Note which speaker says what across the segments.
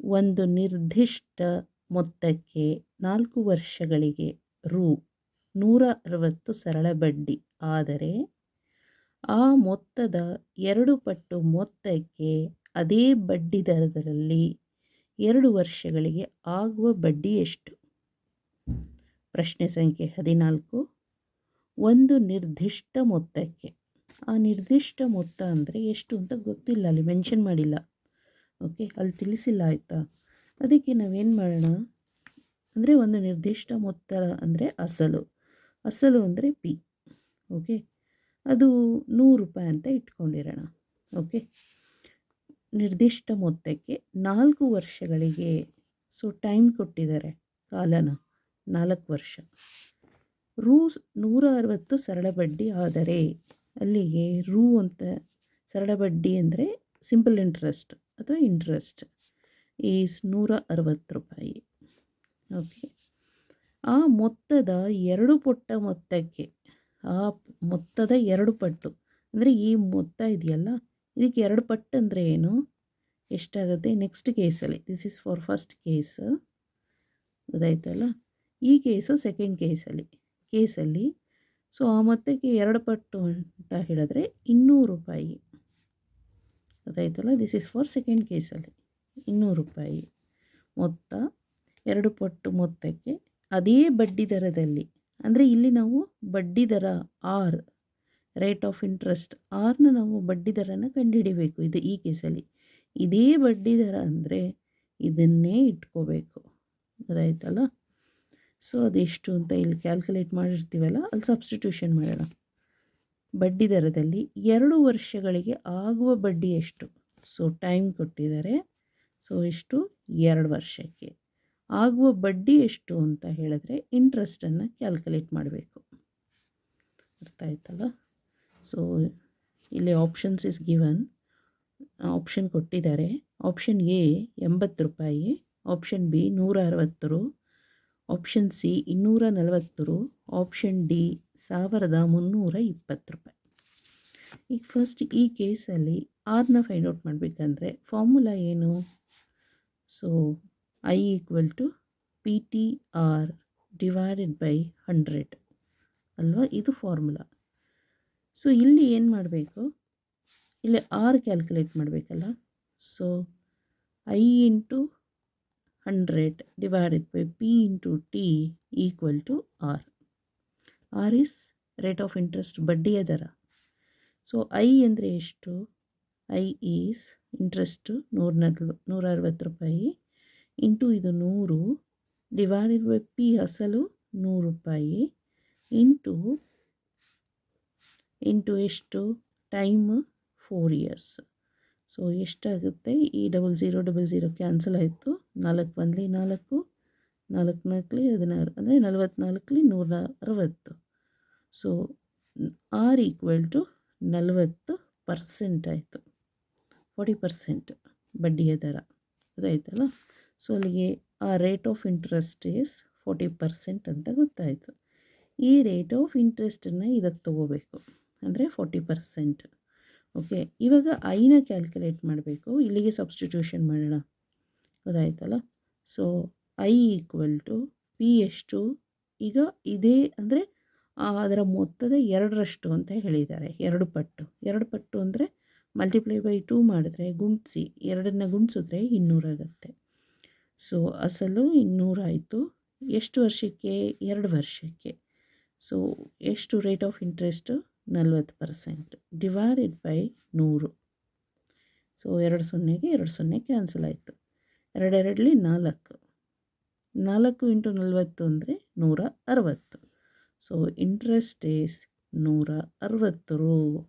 Speaker 1: ಒಂದು ನಿರ್ದಿಷ್ಟ ಮೊತ್ತಕ್ಕೆ ನಾಲ್ಕು ವರ್ಷಗಳಿಗೆ ರು. ನೂರ ಅರವತ್ತು ಸರಳ ಬಡ್ಡಿ. ಆದರೆ, ಆ ಮೊತ್ತದ ಎರಡು ಪಟ್ಟು ಮೊತ್ತಕ್ಕೆ ಅದೇ ಬಡ್ಡಿ ದರದಲ್ಲಿ ಎರಡು ವರ್ಷಗಳಿಗೆ ಆಗುವ ಬಡ್ಡಿ ಎಷ್ಟು? ಪ್ರಶ್ನೆ ಸಂಖ್ಯೆ ಹದಿನಾಲ್ಕು. ಒಂದು ನಿರ್ದಿಷ್ಟ ಮೊತ್ತಕ್ಕೆ. ಆ ನಿರ್ದಿಷ್ಟ ಮೊತ್ತ ಅಂದರೆ ಎಷ್ಟು ಅಂತ ಗೊತ್ತಿಲ್ಲ, ಅಲ್ಲಿ ಮೆನ್ಷನ್ ಮಾಡಿಲ್ಲ. ಓಕೆ? ಅಲ್ಲಿ ತಿಳಿಸಿಲ್ಲ ಆಯಿತಾ? ಅದಕ್ಕೆ ನಾವೇನು ಮಾಡೋಣ? ಅಂದರೆ ಒಂದು ನಿರ್ದಿಷ್ಟ ಮೊತ್ತ ಅಂದರೆ ಅಸಲು. ಅಸಲು ಅಂದರೆ ಪಿ. ಓಕೆ? ಅದು ನೂರು ರೂಪಾಯಿ ಅಂತ ಇಟ್ಕೊಂಡಿರೋಣ. ಓಕೆ? ನಿರ್ದಿಷ್ಟ ಮೊತ್ತಕ್ಕೆ ನಾಲ್ಕು ವರ್ಷಗಳಿಗೆ ಸೊ ಟೈಮ್ ಕೊಟ್ಟಿದ್ದಾರೆ ಕಾಲನ, ನಾಲ್ಕು ವರ್ಷ. ರೂ ನೂರ ಅರವತ್ತು ಸರಳ ಬಡ್ಡಿ ಆದರೆ ಅಲ್ಲಿಗೆ ರೂ ಅಂತ, ಸರಳ ಬಡ್ಡಿ ಅಂದರೆ ಸಿಂಪಲ್ ಇಂಟ್ರೆಸ್ಟ್ ಅಥವಾ ಇಂಟ್ರೆಸ್ಟ್ ಈಸ್ ನೂರ ಅರವತ್ತು ರೂಪಾಯಿ. ಓಕೆ ಆ ಮೊತ್ತದ ಎರಡು ಪುಟ್ಟ ಮೊತ್ತಕ್ಕೆ, ಆ ಮೊತ್ತದ ಎರಡು ಪಟ್ಟು, ಅಂದರೆ ಈ ಮೊತ್ತ ಇದೆಯಲ್ಲ, ಇದಕ್ಕೆ ಎರಡು ಪಟ್ಟು ಅಂದರೆ ಏನು? ಎಷ್ಟಾಗುತ್ತೆ? ನೆಕ್ಸ್ಟ್ ಕೇಸಲ್ಲಿ this is for first case ಗೊತ್ತಾಯ್ತಲ್ಲ? ಈ ಕೇಸು ಸೆಕೆಂಡ್ ಕೇಸಲ್ಲಿ ಕೇಸಲ್ಲಿ ಸೊ ಆ ಮೊತ್ತಕ್ಕೆ ಎರಡು ಪಟ್ಟು ಅಂತ ಹೇಳಿದ್ರೆ ಇನ್ನೂರು ರೂಪಾಯಿ. ಗೊತ್ತಾಯ್ತಲ್ಲ ದಿಸ್ ಇಸ್ ಫಾರ್ ಸೆಕೆಂಡ್ ಕೇಸಲ್ಲಿ ಇನ್ನೂರು ರೂಪಾಯಿ. ಮೊತ್ತ, ಎರಡು ಪಟ್ಟು ಮೊತ್ತಕ್ಕೆ ಅದೇ ಬಡ್ಡಿ ದರದಲ್ಲಿ. ಅಂದರೆ ಇಲ್ಲಿ ನಾವು ಬಡ್ಡಿ ದರ ಆರ್ ರೇಟ್ ಆಫ್ ಇಂಟ್ರೆಸ್ಟ್ ಆರ್ನ ನಾವು ಬಡ್ಡಿ ದರನ ಕಂಡುಹಿಡಿಬೇಕು ಇದು ಈ ಕೇಸಲ್ಲಿ ಇದೇ ಬಡ್ಡಿ ದರ ಅಂದರೆ ಇದನ್ನೇ ಇಟ್ಕೋಬೇಕು. ಗೊತ್ತಾಯ್ತಲ್ಲ ಸೊ ಅದೆಷ್ಟು ಅಂತ ಇಲ್ಲಿ ಕ್ಯಾಲ್ಕುಲೇಟ್ ಮಾಡಿರ್ತೀವಲ್ಲ, ಅಲ್ಲಿ ಸಬ್ಸ್ಟಿಟ್ಯೂಷನ್ ಮಾಡೋಣ. ಬಡ್ಡಿ ದರದಲ್ಲಿ ಎರಡು ವರ್ಷಗಳಿಗೆ ಆಗುವ ಬಡ್ಡಿ ಎಷ್ಟು? ಸೊ ಟೈಮ್ ಕೊಟ್ಟಿದ್ದಾರೆ. ಸೊ ಎಷ್ಟು ಎರಡು ವರ್ಷಕ್ಕೆ. ಆಗುವ ಬಡ್ಡಿ ಎಷ್ಟು ಅಂತ ಹೇಳಿದ್ರೆ ಇಂಟ್ರೆಸ್ಟನ್ನು ಕ್ಯಾಲ್ಕುಲೇಟ್ ಮಾಡಬೇಕು. ಅರ್ಥ ಆಯ್ತಲ್ಲ? ಸೊ ಇಲ್ಲಿ ಆಪ್ಷನ್ಸ್ ಇಸ್ ಗಿವನ್ ಆಪ್ಷನ್ ಕೊಟ್ಟಿದ್ದಾರೆ. ಆಪ್ಷನ್ ಎ ಎಂಬತ್ತು ರೂಪಾಯಿ. ಆಪ್ಷನ್ ಬಿ ನೂರ ಅರವತ್ತು ಆಪ್ಷನ್ ಸಿ ಇನ್ನೂರ ನಲವತ್ತು ರು. ಆಪ್ಷನ್ ಡಿ ಸಾವಿರದ ಮುನ್ನೂರ ಇಪ್ಪತ್ತು ರೂಪಾಯಿ. ಈಗ ಫಸ್ಟ್ ಈ ಕೇಸಲ್ಲಿ ಆರ್ನ ಫೈಂಡ್ ಔಟ್ ಮಾಡಬೇಕಂದ್ರೆ ಫಾರ್ಮುಲಾ ಏನು? So I equal to P T R divided by hundred ಅಲ್ವಾ? ಇದು ಫಾರ್ಮುಲಾ ಸೊ ಇಲ್ಲಿ ಏನು ಮಾಡಬೇಕು? ಇಲ್ಲಿ ಆರ್ ಕ್ಯಾಲ್ಕುಲೇಟ್ ಮಾಡಬೇಕಲ್ಲ. So I into hundred divided by P into T equal to R R is rate of interest ಬಡ್ಡಿಯ ದರ. So I ಅಂದರೆ ಎಷ್ಟು? ಐ ಈಸ್ ಇಂಟ್ರೆಸ್ಟು ನೂರ ನೂರ ಅರವತ್ತು ರೂಪಾಯಿ ಇಂಟು ಇದು ನೂರು ಡಿವೈಡೆಡ್ ಬೈ ಪಿ ಅಸಲು ನೂರು ರೂಪಾಯಿ ಇಂಟು ಇಂಟು ಎಷ್ಟು? ಟೈಮ್ ಫೋರ್ ಇಯರ್ಸ್ ಸೊ ಎಷ್ಟಾಗುತ್ತೆ? ಈ double zero double zero cancel ಆಯಿತು. ನಾಲ್ಕು ಬಂದಲಿ ನಾಲ್ಕು ನಾಲ್ಕು ನಾಲ್ಕಲಿ ಹದಿನಾರು. ಅಂದರೆ ನಲವತ್ತ್ನಾಲ್ಕಲಿ ನೂರ ಅರವತ್ತು. ಸೊ ಆರ್ ಈಕ್ವಲ್ ಟು ನಲವತ್ತು ಪರ್ಸೆಂಟ್ ಆಯಿತು. ಫೋರ್ಟಿ ಪರ್ಸೆಂಟ್ ಬಡ್ಡಿಯ ದರ. ಅದಾಯ್ತಲ್ಲ? ಸೊ ಅಲ್ಲಿಗೆ ಆ rate of interest is forty percent ಅಂತ ಗೊತ್ತಾಯಿತು. ಈ ರೇಟ್ ಆಫ್ ಇಂಟ್ರೆಸ್ಟನ್ನು ಇದಕ್ಕೆ ತೊಗೋಬೇಕು. ಅಂದರೆ ಫೋರ್ಟಿ ಪರ್ಸೆಂಟ್ ಓಕೆ ಇವಾಗ ಐನ ಕ್ಯಾಲ್ಕುಲೇಟ್ ಮಾಡಬೇಕು. ಇಲ್ಲಿಗೆ ಸಬ್ಸ್ಟಿಟ್ಯೂಷನ್ ಮಾಡೋಣ. ಗೊತ್ತಾಯ್ತಲ್ಲ? So I equal to P ಎಷ್ಟು? ಈಗ ಇದೇ ಅಂದರೆ ಅದರ ಮೊತ್ತದ ಎರಡರಷ್ಟು ಅಂತ ಹೇಳಿದ್ದಾರೆ. ಎರಡು ಪಟ್ಟು. ಎರಡು ಪಟ್ಟು ಅಂದರೆ ಮಲ್ಟಿಪ್ಲೈ ಬೈ ಟೂ ಮಾಡಿದ್ರೆ ಗುಣಿಸಿ ಎರಡನ್ನ ಗುಣಿಸಿದ್ರೆ ಇನ್ನೂರಾಗತ್ತೆ ಸೊ ಅಸಲು ಇನ್ನೂರಾಯಿತು ಎಷ್ಟು ವರ್ಷಕ್ಕೆ? ಎರಡು ವರ್ಷಕ್ಕೆ. ಸೊ ಎಷ್ಟು ರೇಟ್ ಆಫ್ ಇಂಟ್ರೆಸ್ಟು ನಲ್ವತ್ತು ಪರ್ಸೆಂಟ್ ಡಿವೈಡೆಡ್ ಬೈ ನೂರು. ಸೊ ಎರಡು ಸೊನ್ನೆಗೆ ಎರಡು ಸೊನ್ನೆ ಕ್ಯಾನ್ಸಲ್ ಆಯಿತು. ಎರಡೆರಡಲಿ ನಾಲ್ಕು. ನಾಲ್ಕು ಇಂಟು ನಲ್ವತ್ತು ಅಂದರೆ ನೂರ ಅರವತ್ತು ಸೊ ಇಂಟ್ರೆಸ್ಟ್ ಈಸ್ ನೂರ ಅರವತ್ತು ರು.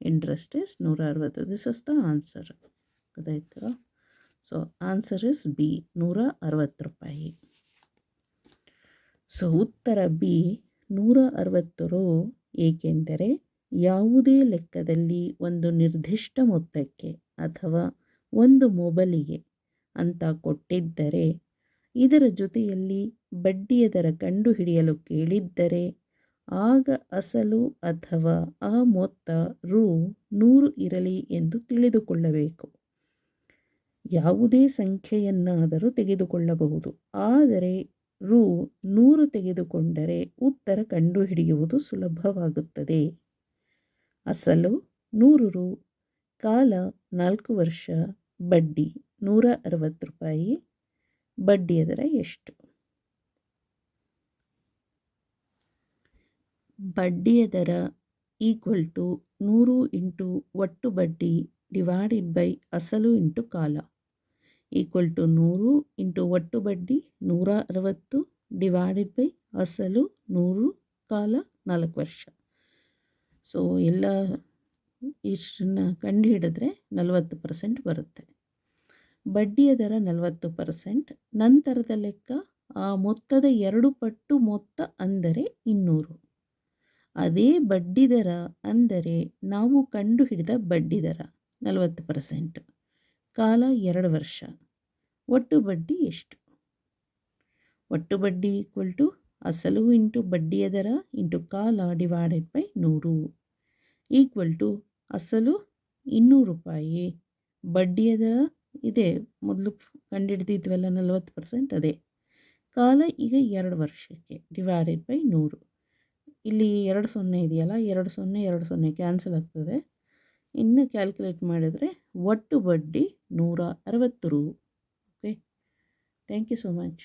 Speaker 1: ಇಂಟ್ರೆಸ್ಟ್ ಈಸ್ ನೂರ ಅರವತ್ತು ದಿಸ್ ಇಸ್ ದ ಆನ್ಸರ್ ಗೊತ್ತಾಯ್ತು? ಸೊ ಆನ್ಸರ್ ಇಸ್ ಬಿ ನೂರ ಅರವತ್ತು ರೂಪಾಯಿ. ಸೊ ಉತ್ತರ ಬಿ ನೂರ ಅರವತ್ತು ರು. ಏಕೆಂದರೆ ಯಾವುದೇ ಲೆಕ್ಕದಲ್ಲಿ ಒಂದು ನಿರ್ದಿಷ್ಟ ಮೊತ್ತಕ್ಕೆ ಅಥವಾ ಒಂದು ಮೊಬಲಿಗೆ ಅಂತ ಕೊಟ್ಟಿದ್ದರೆ, ಇದರ ಜೊತೆಯಲ್ಲಿ ಬಡ್ಡಿಯ ದರ ಕಂಡುಹಿಡಿಯಲು ಕೇಳಿದ್ದರೆ, ಆಗ ಅಸಲು ಅಥವಾ ಆ ಮೊತ್ತ ರು ನೂರು ಇರಲಿ ಎಂದು ತಿಳಿದುಕೊಳ್ಳಬೇಕು. ಯಾವುದೇ ಸಂಖ್ಯೆಯನ್ನಾದರೂ ತೆಗೆದುಕೊಳ್ಳಬಹುದು. ಆದರೆ ರು ನೂರು ತೆಗೆದುಕೊಂಡರೆ ಉತ್ತರ ಕಂಡುಹಿಡಿಯುವುದು ಸುಲಭವಾಗುತ್ತದೆ. ಅಸಲು ನೂರು ರು, ಕಾಲ ನಾಲ್ಕು ವರ್ಷ, ಬಡ್ಡಿ ನೂರ ಅರವತ್ತು ರೂಪಾಯಿ ಬಡ್ಡಿಯ ದರ ಎಷ್ಟು? ಬಡ್ಡಿಯ ದರ ಈಕ್ವಲ್ ಟು ನೂರು ಇಂಟು ಒಟ್ಟು ಬಡ್ಡಿ ಡಿವೈಡೆಡ್ ಬೈ ಅಸಲು ಇಂಟು ಕಾಲ. ಈಕ್ವಲ್ ಟು ನೂರು ಇಂಟು ಒಟ್ಟು ಬಡ್ಡಿ ನೂರ ಅರವತ್ತು ಡಿವೈಡೆಡ್ ಬೈ ಅಸಲು ನೂರು ಕಾಲ ನಾಲ್ಕು ವರ್ಷ. ಸೊ ಎಲ್ಲ ಇಷ್ಟನ್ನು ಕಂಡುಹಿಡಿದ್ರೆ ನಲವತ್ತು ಪರ್ಸೆಂಟ್ ಬರುತ್ತೆ. ಬಡ್ಡಿಯ ದರ ನಲವತ್ತು ಪರ್ಸೆಂಟ್, ನಂತರದ ಲೆಕ್ಕ ಆ ಮೊತ್ತದ ಎರಡು ಪಟ್ಟು ಮೊತ್ತ ಅಂದರೆ ಇನ್ನೂರು. ಅದೇ ಬಡ್ಡಿ ದರ ಅಂದರೆ ನಾವು ಕಂಡುಹಿಡಿದ ಬಡ್ಡಿ ದರ ನಲವತ್ತು ಪರ್ಸೆಂಟ್. ಕಾಲ ಎರಡು ವರ್ಷ. ಒಟ್ಟು ಬಡ್ಡಿ ಎಷ್ಟು? ಒಟ್ಟು ಬಡ್ಡಿ ಈಕ್ವಲ್ ಟು ಅಸಲು ಇಂಟು ಬಡ್ಡಿಯ ದರ ಇಂಟು ಕಾಲ ಡಿವೈಡೆಡ್ ಬೈ ನೂರು. ಈಕ್ವಲ್ ಟು ಅಸಲು ಇನ್ನೂರು ರೂಪಾಯಿ. ಬಡ್ಡಿಯ ದರ ಇದೆ, ಮೊದಲು ಕಂಡುಹಿಡಿದಿದ್ವಲ್ಲ ನಲವತ್ತು ಪರ್ಸೆಂಟ್ ಅದೇ. ಕಾಲ ಈಗ ಎರಡು ವರ್ಷಕ್ಕೆ ಡಿವೈಡೆಡ್ ಬೈ ನೂರು. ಇಲ್ಲಿ ಎರಡು ಸೊನ್ನೆ ಇದೆಯಲ್ಲ, ಎರಡು ಸೊನ್ನೆ ಎರಡು ಸೊನ್ನೆ ಕ್ಯಾನ್ಸಲ್ ಆಗ್ತದೆ. ಇನ್ನು ಕ್ಯಾಲ್ಕುಲೇಟ್ ಮಾಡಿದರೆ ಒಟ್ಟು ಬಡ್ಡಿ ನೂರ ಅರವತ್ತು ರು. Okay thank you so much